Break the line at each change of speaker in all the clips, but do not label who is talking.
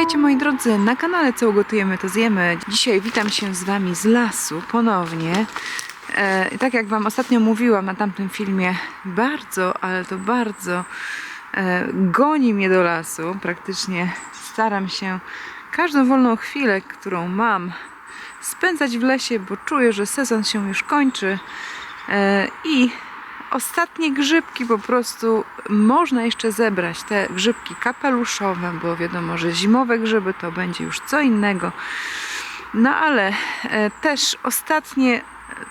Witajcie moi drodzy na kanale Co ugotujemy to zjemy. Dzisiaj witam się z wami z lasu ponownie. E, tak jak wam ostatnio mówiłam na tamtym filmie, bardzo, ale to bardzo e, goni mnie do lasu. Praktycznie staram się każdą wolną chwilę, którą mam, spędzać w lesie, bo czuję, że sezon się już kończy e, i ostatnie grzybki po prostu można jeszcze zebrać. Te grzybki kapeluszowe, bo wiadomo, że zimowe grzyby to będzie już co innego. No ale e, też ostatnie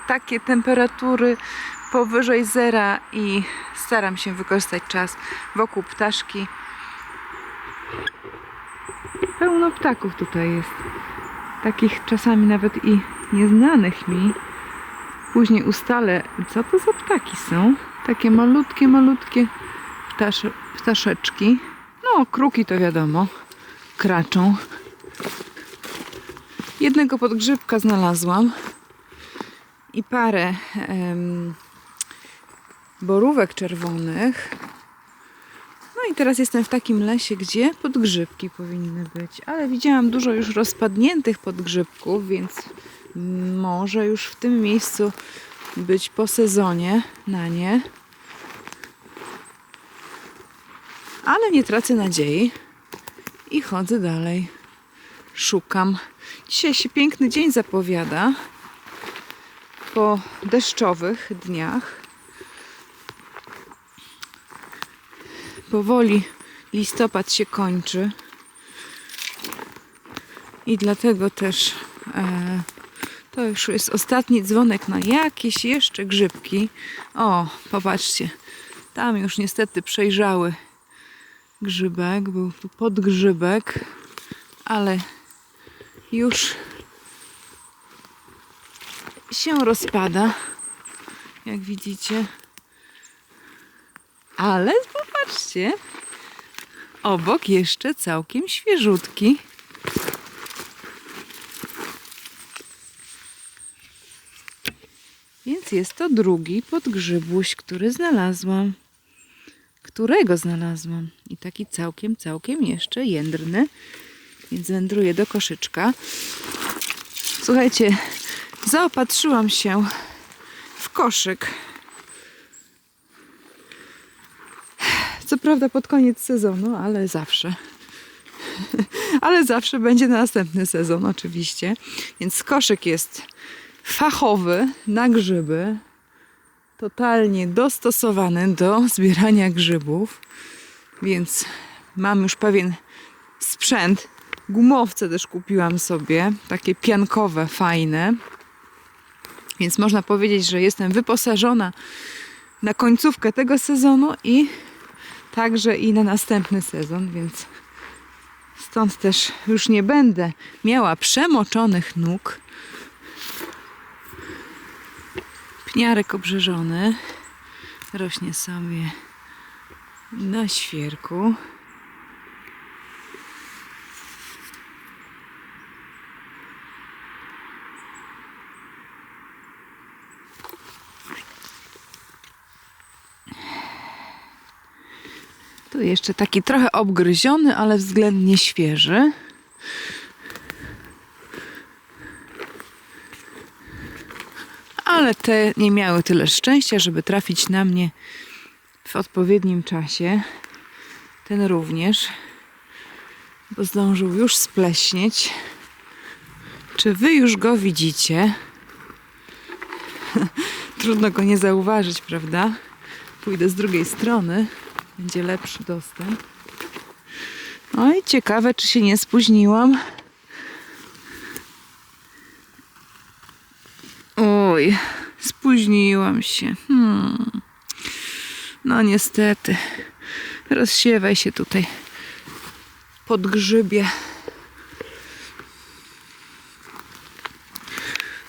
takie temperatury powyżej zera i staram się wykorzystać czas wokół ptaszki. Pełno ptaków tutaj jest. Takich czasami nawet i nieznanych mi. Później ustalę, co to za ptaki są. Takie malutkie, malutkie ptasze, ptaszeczki. No, kruki to wiadomo. Kraczą. Jednego podgrzybka znalazłam. I parę em, borówek czerwonych. No i teraz jestem w takim lesie, gdzie podgrzybki powinny być. Ale widziałam dużo już rozpadniętych podgrzybków, więc może już w tym miejscu być po sezonie na nie. Ale nie tracę nadziei i chodzę dalej. Szukam. Dzisiaj się piękny dzień zapowiada. Po deszczowych dniach. Powoli listopad się kończy. I dlatego też e, to już jest ostatni dzwonek na jakieś jeszcze grzybki. O, popatrzcie. Tam już niestety przejrzały grzybek. Był tu podgrzybek. Ale już się rozpada. Jak widzicie. Ale popatrzcie. Obok jeszcze całkiem świeżutki. Jest to drugi podgrzybuś, który znalazłam. Którego znalazłam. I taki całkiem, całkiem jeszcze jędrny. Więc wędruję do koszyczka. Słuchajcie, zaopatrzyłam się w koszyk. Co prawda pod koniec sezonu, ale zawsze. ale zawsze będzie na następny sezon, oczywiście. Więc koszyk jest fachowy na grzyby, totalnie dostosowany do zbierania grzybów, więc mam już pewien sprzęt. Gumowce też kupiłam sobie, takie piankowe, fajne. Więc można powiedzieć, że jestem wyposażona na końcówkę tego sezonu i także i na następny sezon, więc stąd też już nie będę miała przemoczonych nóg. Pniarek obrzeżony rośnie sobie na świerku. Tu jeszcze taki trochę obgryziony, ale względnie świeży. Ale te nie miały tyle szczęścia, żeby trafić na mnie w odpowiednim czasie. Ten również, bo zdążył już spleśnieć. Czy wy już go widzicie? Trudno go nie zauważyć, prawda? Pójdę z drugiej strony, będzie lepszy dostęp. No i ciekawe, czy się nie spóźniłam. Oj, spóźniłam się. Hmm. No niestety. Rozsiewaj się tutaj pod grzybie.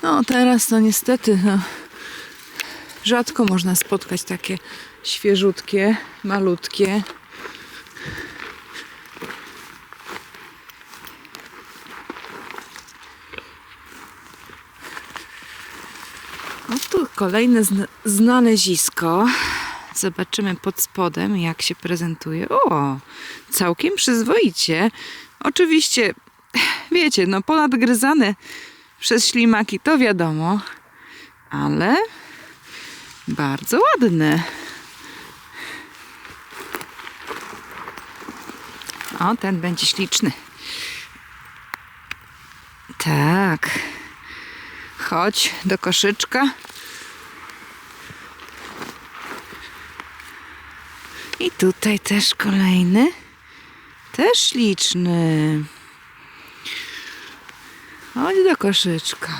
No teraz to niestety no, rzadko można spotkać takie świeżutkie, malutkie. No tu kolejne zna- znalezisko. Zobaczymy pod spodem, jak się prezentuje. O, całkiem przyzwoicie. Oczywiście, wiecie, no ponadgryzane przez ślimaki to wiadomo, ale bardzo ładne. O, ten będzie śliczny. Tak. Chodź do koszyczka. I tutaj też kolejny. Też śliczny. Chodź do koszyczka.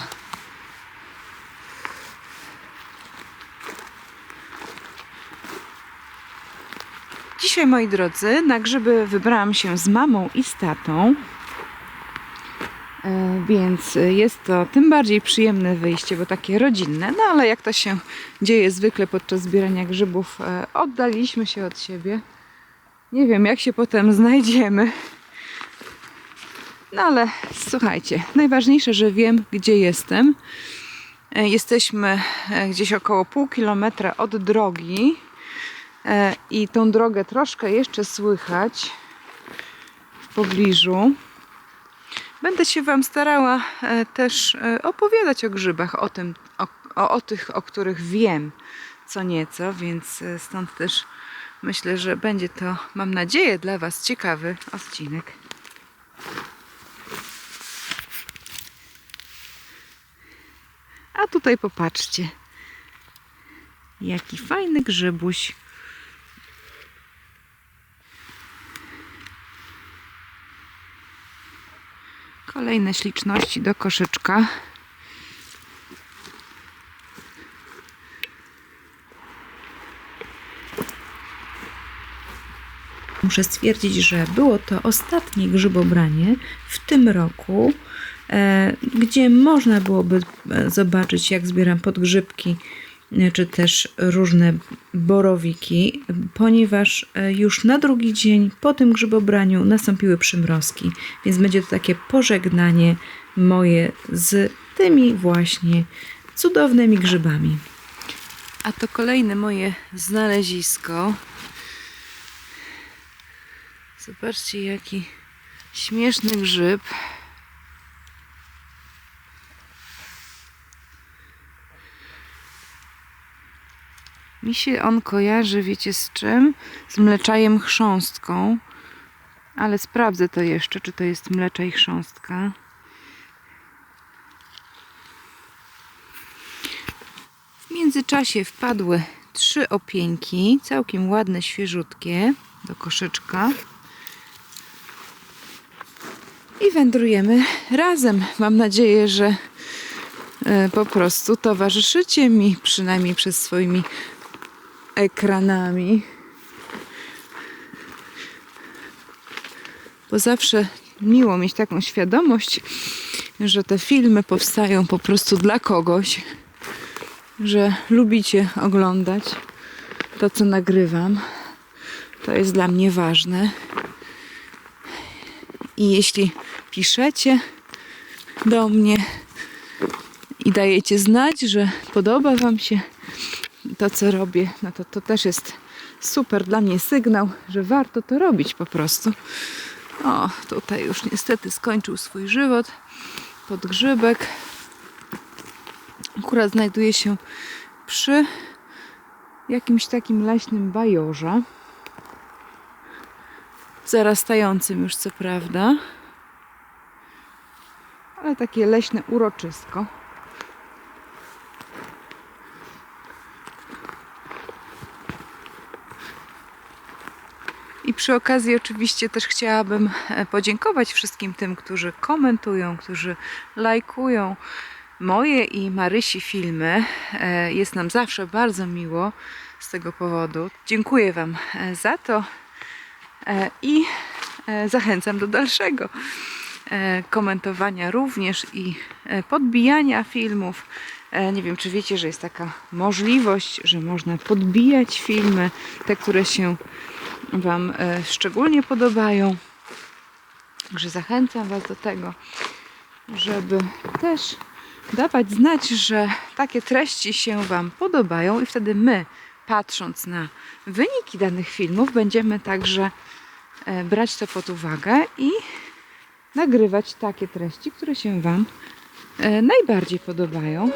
Dzisiaj, moi drodzy, na grzyby wybrałam się z mamą i z tatą. E, Więc jest to tym bardziej przyjemne wyjście, bo takie rodzinne. No ale jak to się dzieje zwykle podczas zbierania grzybów, e, oddaliśmy się od siebie. Nie wiem, jak się potem znajdziemy. No ale słuchajcie, najważniejsze, że wiem, gdzie jestem. E, Jesteśmy gdzieś około pół kilometra od drogi i tą drogę troszkę jeszcze słychać w pobliżu. Będę się Wam starała e, też e, opowiadać o grzybach, o, tym, o, o, o tych, o których wiem co nieco, więc e, stąd też myślę, że będzie to, mam nadzieję, dla Was ciekawy odcinek. A tutaj popatrzcie, jaki fajny grzybuś. Kolejne śliczności do koszyczka.
Muszę stwierdzić, że było to ostatnie grzybobranie w tym roku, e, gdzie można byłoby e, zobaczyć, jak zbieram podgrzybki, czy też różne borowiki, ponieważ e, już na drugi dzień po tym grzybobraniu nastąpiły przymrozki, więc będzie to takie pożegnanie moje z tymi właśnie cudownymi grzybami.
A to kolejne moje znalezisko. Zobaczcie, jaki śmieszny grzyb. Mi się on kojarzy, wiecie z czym? Z mleczajem chrząstką. Ale sprawdzę to jeszcze, czy to jest mleczaj chrząstka. W międzyczasie wpadły trzy opieńki, całkiem ładne, świeżutkie, do koszyczka. I wędrujemy razem. Mam nadzieję, że e, po prostu towarzyszycie mi, przynajmniej przez swoimi ekranami. Bo zawsze miło mieć taką świadomość, że te filmy powstają po prostu dla kogoś że lubicie oglądać to, co nagrywam. To jest dla mnie ważne. I jeśli piszecie do mnie i dajecie znać, że podoba Wam się to, co robię, no to to też jest super dla mnie sygnał, że warto to robić po prostu. O, tutaj już niestety skończył swój żywot podgrzybek akurat znajduje się przy jakimś takim leśnym bajorze. Zarastającym już co prawda. Ale takie leśne uroczysko. I przy okazji oczywiście też chciałabym e, podziękować wszystkim tym, którzy komentują, którzy lajkują moje i Marysi filmy. E, Jest nam zawsze bardzo miło z tego powodu. Dziękuję Wam e, za to i zachęcam do dalszego komentowania również i podbijania filmów. Nie wiem, czy wiecie, że jest taka możliwość, że można podbijać filmy, te, które się Wam e, szczególnie podobają. Także zachęcam Was do tego, żeby też dawać znać, że takie treści się Wam podobają i wtedy my, patrząc na wyniki danych filmów, będziemy także e, brać to pod uwagę i nagrywać takie treści, które się Wam e, najbardziej podobają.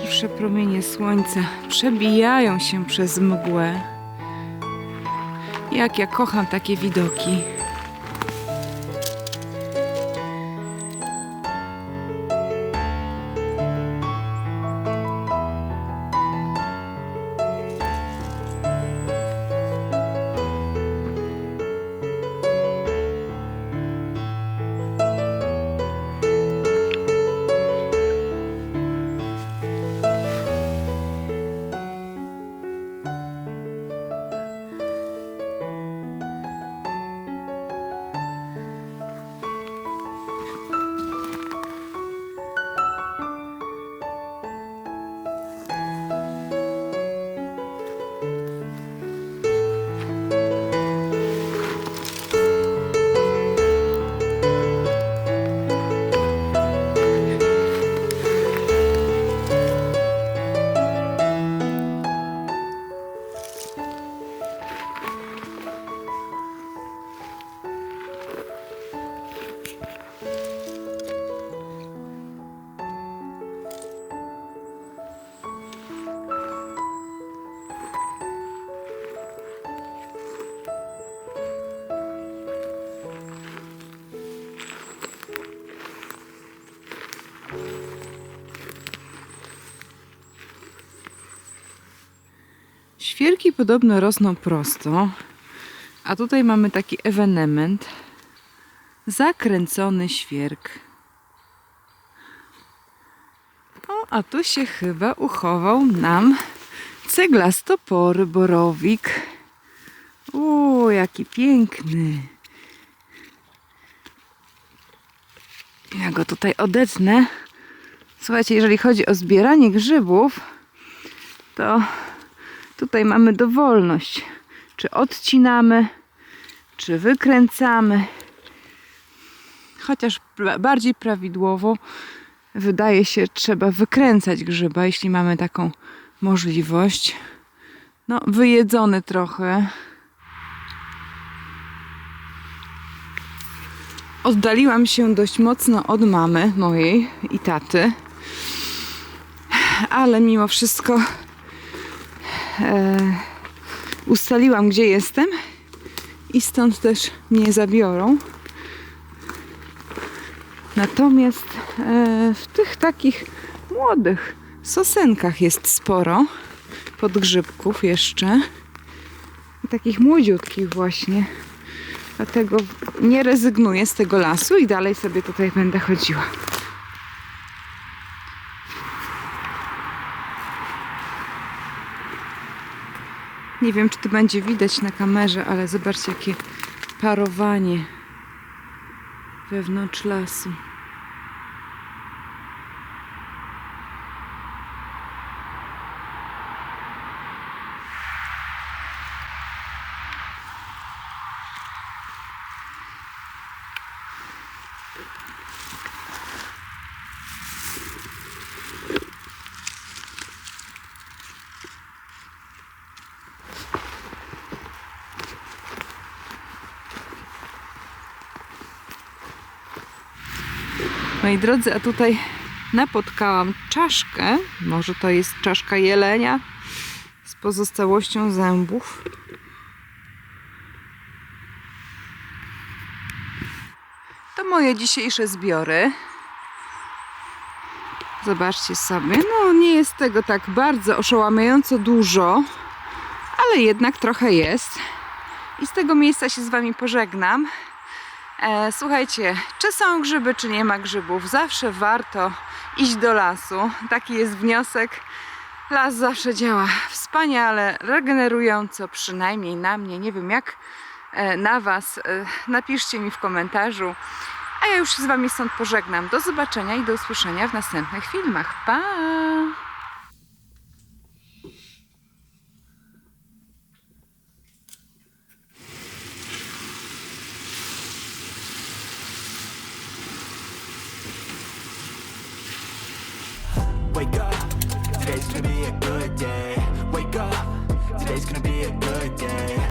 Pierwsze promienie słońca przebijają się przez mgłę. Jak ja kocham takie widoki. Świerki podobno rosną prosto, a tutaj mamy taki ewenement. Zakręcony świerk. O, a tu się chyba uchował nam ceglastopory borowik. O, jaki piękny. Ja go tutaj odetnę. Słuchajcie, jeżeli chodzi o zbieranie grzybów, to Tutaj mamy dowolność. Czy odcinamy, czy wykręcamy. Chociaż bardziej prawidłowo wydaje się, trzeba wykręcać grzyba, jeśli mamy taką możliwość. No, wyjedzony trochę. Oddaliłam się dość mocno od mamy mojej i taty, ale mimo wszystko ustaliłam, gdzie jestem i stąd też mnie zabiorą. Natomiast e, w tych takich młodych sosenkach jest sporo podgrzybków jeszcze. Takich młodziutkich właśnie. Dlatego nie rezygnuję z tego lasu i dalej sobie tutaj będę chodziła. Nie wiem, czy to będzie widać na kamerze, ale zobaczcie, jakie parowanie wewnątrz lasu. Moi drodzy, a tutaj napotkałam czaszkę. Może to jest czaszka jelenia z pozostałością zębów. To moje dzisiejsze zbiory. Zobaczcie sobie. No, nie jest tego tak bardzo oszałamiająco dużo, ale jednak trochę jest. I z tego miejsca się z Wami pożegnam. E, słuchajcie, czy są grzyby, czy nie ma grzybów, zawsze warto iść do lasu. Taki jest wniosek. Las zawsze działa wspaniale, regenerująco, przynajmniej na mnie. Nie wiem jak e, na Was. E, napiszcie mi w komentarzu. A ja już z Wami stąd pożegnam. Do zobaczenia i do usłyszenia w następnych filmach. Pa!